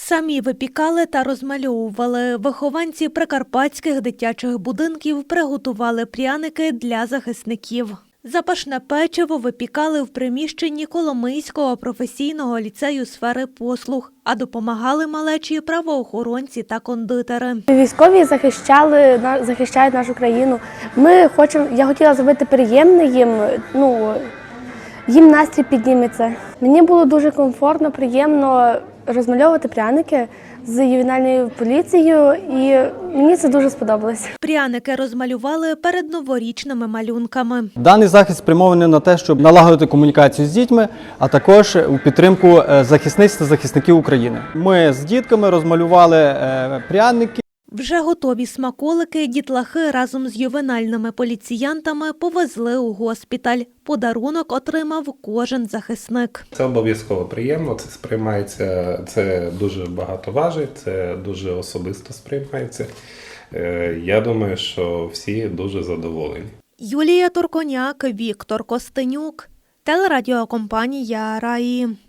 Самі випікали та розмальовували. Вихованці прикарпатських дитячих будинків приготували пряники для захисників. Запашне печиво випікали в приміщенні Коломийського професійного ліцею сфери послуг, а допомагали малечі правоохоронці та кондитери. Військові захищали захищають нашу країну. Ми хочемо. Я хотіла зробити приємне їм. Ну їм настрій підніметься. Мені було дуже комфортно, приємно розмальовувати пряники з ювенальною поліцією, і мені це дуже сподобалось. Пряники розмалювали перед новорічними малюнками. Даний захід спрямований на те, щоб налагодити комунікацію з дітьми, а також у підтримку е, захисниць та захисників України. Ми з дітками розмалювали е, пряники. Вже готові смаколики дітлахи разом з ювенальними поліціянтами повезли у госпіталь. Подарунок отримав кожен захисник. Це обов'язково приємно, це сприймається, це дуже багато важить, це дуже особисто сприймається. Е, Я думаю, що всі дуже задоволені. Юлія Турконяк, Віктор Костенюк, телерадіокомпанія Раї.